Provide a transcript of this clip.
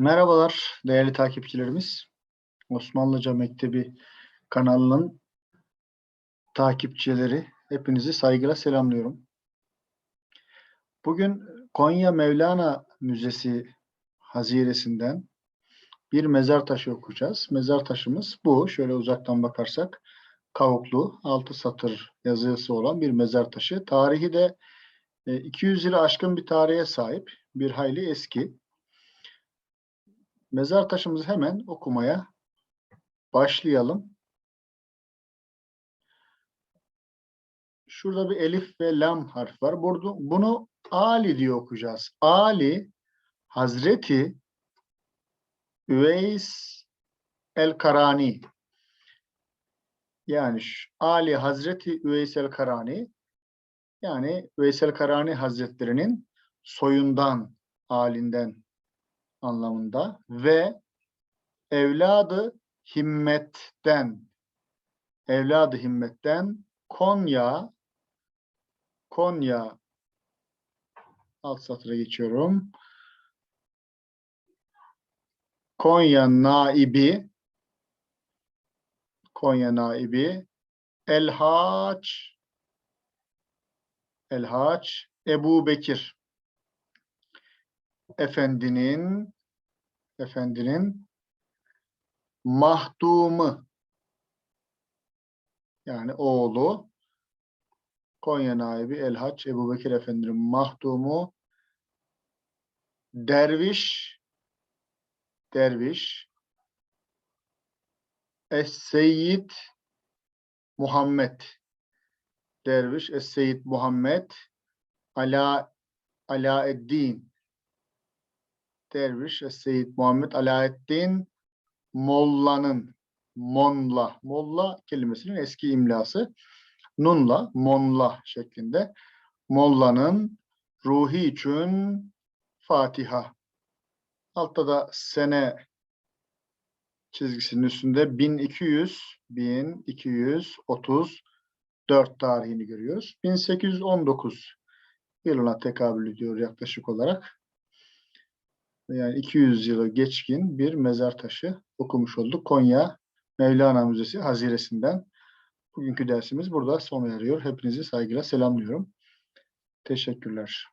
Merhabalar değerli takipçilerimiz. Osmanlıca Mektebi kanalının takipçileri hepinizi saygıyla selamlıyorum. Bugün Konya Mevlana Müzesi haziresinden bir mezar taşı okuyacağız. Mezar taşımız bu. Şöyle uzaktan bakarsak kavuklu, altı satır yazısı olan bir mezar taşı. Tarihi de e, 200 yılı aşkın bir tarihe sahip. Bir hayli eski. Mezar taşımızı hemen okumaya başlayalım. Şurada bir elif ve lam harf var. Burada, bunu Ali diye okuyacağız. Ali Hazreti Üveys el-Karani. Yani Ali Hazreti Üveys el-Karani yani Üveys el-Karani Hazretlerinin soyundan, alinden anlamında ve evladı himmetten evladı himmetten Konya Konya alt satıra geçiyorum. Konya naibi Konya naibi Elhaç Elhaç Ebu Bekir Efendinin Efendinin mahdumu. Yani oğlu Konya naibi Elhaç Ebu Bekir Efendi'nin mahdumu. Derviş derviş Es-Seyyid Muhammed. Derviş Es-Seyyid Muhammed Ala Alaeddin derviş Es-Seyyid Muhammed Alaeddin Molla'nın Monla Molla kelimesinin eski imlası Nunla Monla şeklinde Molla'nın ruhi için Fatiha. Altta da sene çizgisinin üstünde 1200 1234 tarihini görüyoruz. 1819 yılına tekabül ediyor yaklaşık olarak. Yani 200 yılı geçkin bir mezar taşı okumuş olduk. Konya Mevlana Müzesi Haziresinden. Bugünkü dersimiz burada sona eriyor. Hepinizi saygıyla selamlıyorum. Teşekkürler.